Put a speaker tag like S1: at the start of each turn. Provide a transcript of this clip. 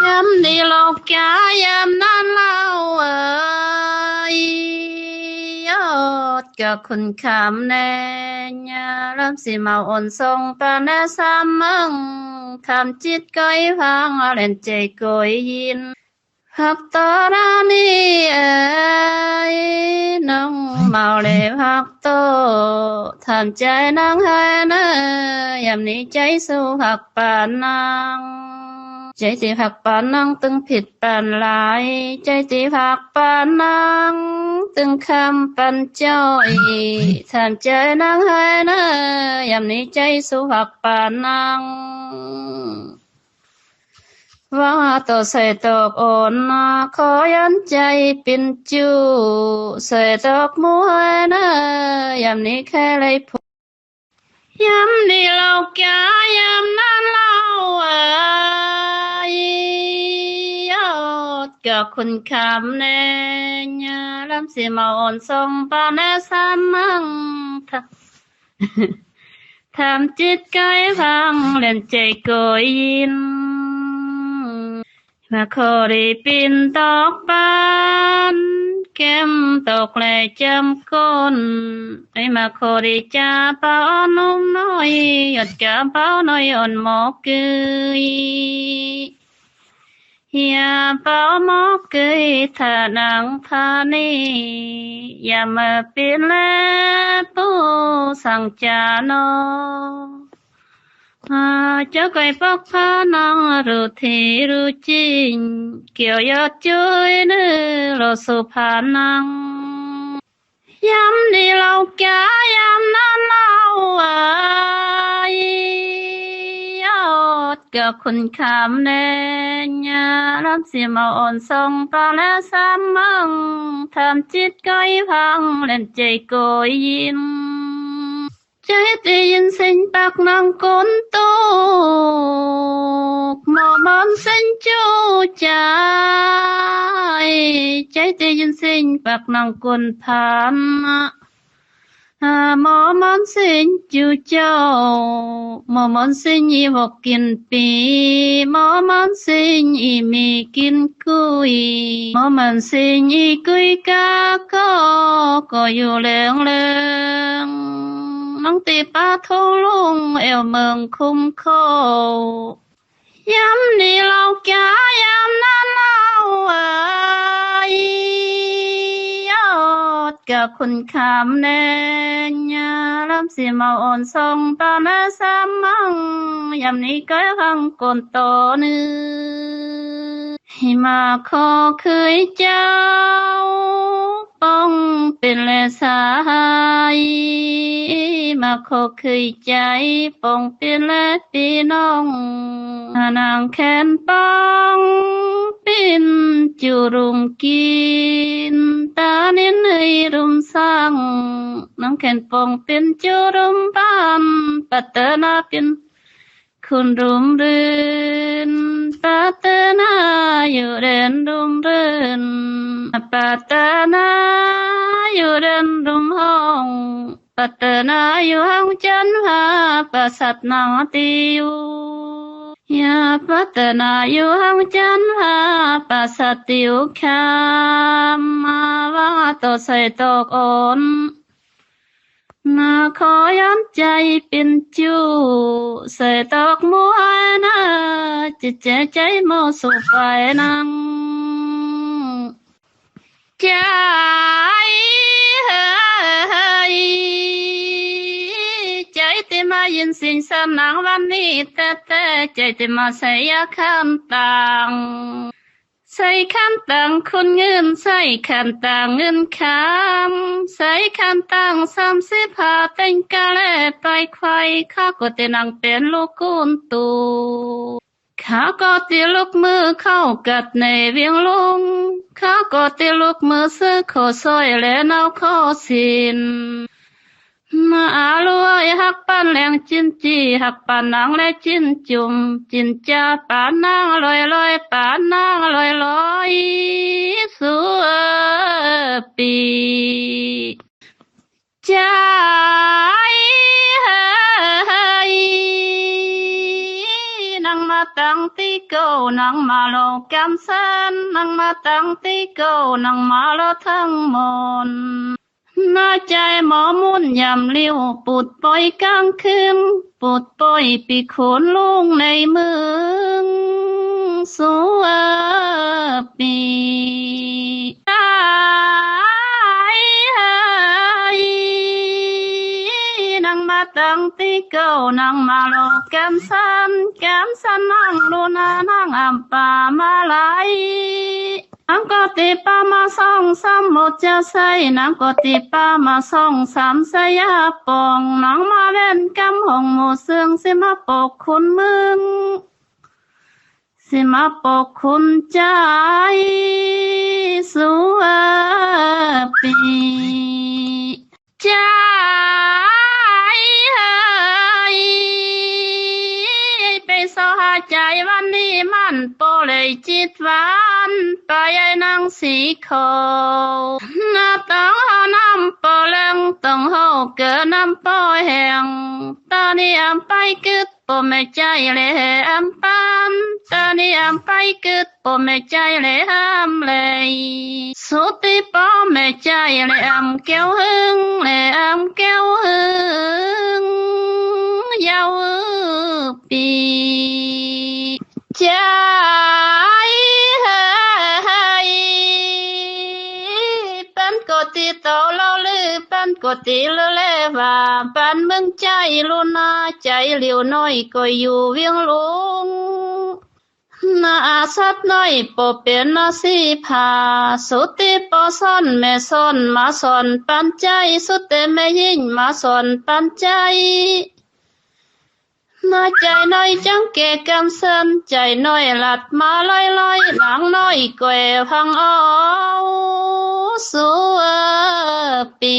S1: ยามนี้โลอกแกยามนั้นเล่าเอ่ยยอดกับคุณคำแน่ยาลำสิมาอ่อนทรงปาแน่สามมึงคำจิตก้อยพังเล่นใจก้อยยินหักตอรานี่เอ้ยน้องเมาเลยหักโตทำใจนางให้เนยยามนี้ใจสู้หักป่านนาง ใจที่หักปานนางตึงผิดปานหลาย ใจที่หักปานนางตึงคำปันจ้อยทำใจนางให้เนยยามนี้ใจสู้หักปานนางว่าต่อใส่ตอกอ่อนนาขอยันใจเป็นจูใส่ตอกมัวยนะยามนี้แค่เลยพยามนี้เราแก่ยามนั้นเราเอ้ย ดกับคุณคำแน่ยาลำสิมาอ่อนทรงปานแน่สามมังทำ ทำจิตใจพังเล่นใจโกยยิน มาขอได้เป็นตอกบานแก้มตกแลจำก้น hiya bao mo ke tha năng tha ni ya ma pe le pu sang cha no. À cho cái bóc pha năng ru thi ru chin kiểu yo chơi nữ lo su pha nang yam đi lâu cá, yam nam mau ai? lót cả khun khám nè nhà lắm xì mà sông ta lẽ sám măng tham chít cây vang lên chạy cối im chết yên sinh bạc năng cốn tốt mà món sinh chú trái trái yên sinh bạc năng cốn thắm à mò món xin chú châu, mò món sinh y vô kiên pi mò món sinh y mì kiên cùi, mò món sinh y cùi ca có có yêu lượng lượng nóng tì ba thô lung, eo mừng khung khô. Yam ni lâu cá yam na nào ai ดกับคุณคำแน่ยาลำสีมาอ่อนทรงปานาสามมังยำนี้ก็หังกนโตนือให้มาขอเคยเจ้าป้องเป็นแลสายมาขอเคยใจป้องเป็นแลพี่น้องนางแขนป้องเป็นจุรุมกินตาเน้นให้ องแขนป้องเป็นจุรุมบ้านปัตตนาเป็น คุณรุมเรือนปัตตนาอยู่เรือนรุมเรือนปัตตนาอยู่เรือนรุมห้องปัตตนาอยู่ห้องจันทราประสัตนาติอยู่ยาปัตตนาอยู่ห้องจันทราประสัตติวคามาว่าตอใส่ตอกอ่อน นาขอย้ำใจเป็นจูใส่ตอกมัวนะจิตใจใจโมสุไปนังใจเฮ้ยใจที่มายินสิ่งสนางวันนี้แต่แต่ใจที่มาใส่ยาคำต่าง ใส่คำต่างคนเงินใส่คำต่างเงินคำใส่คำต่างสามสิบห้าแต่งกะแลไปควายข้าก็จะนั่งเป็นลูกกุนตูข้าก็ตีลูกมือเข้ากัดในเวียงลุงข้าก็ตีลูกมือซื้อขอซอยและนเอาข้อสิน mà á lúa ya e hắc pan leng chin chi hắc pan nang le chín chum chin cha pan nang loi loi pan nang loi loi su pi. Cha nang ma tang ti câu, nang ma lo cam san nang ma tang ti câu, nang ma lo thăng môn น้าใจหมอมุ่นยำเลี้ยวปุดปล่อยกลางคืนปุดปล่อยปีโขนลุงในเมืองสัวปีตายนางมาตั้งตีเก่านั่งมาโลแก้มซ้ำแก้มซ้ำนั่งลูนานั่งอัมปามาไหล น้ำกติปามาสองสามหมดจะใส่น้ำกติปามาสองสามสยาปองน้องมาเว้นกำหงหมูเสืองสิมาปกคุณมึงสิมาปกคุณใจสุ จิตวันปายายนางสีเขานาตังเฮาน้ำปอแรงตังเฮาเกินน้ำปอแหงตานี่อำไปกึดปอไม่ใจเลยอำปานตานี่อำไปกึดปอไม่ใจเลยห้าเลยสุดที่ปอไม่ใจเลยอำเก้วหึงเลยอำเก้วหึงยาวปีเจ้า กติลเลว่าปันมึงใจลุนาใจเหลียวน้อยก็อยู่เวียงลุงนาสัตน้อยปอเป็นนาสีผาสุติปอซ่อนแม่ซ่อนมาซ่อนปันใจสุติแม่ยิ่งมาซ่อนปันใจ ใจน้อยจังเกะกำเซินใจน้อยหลัดมาลอยลอยหลังน้อยแกวพังอ้อสัวปี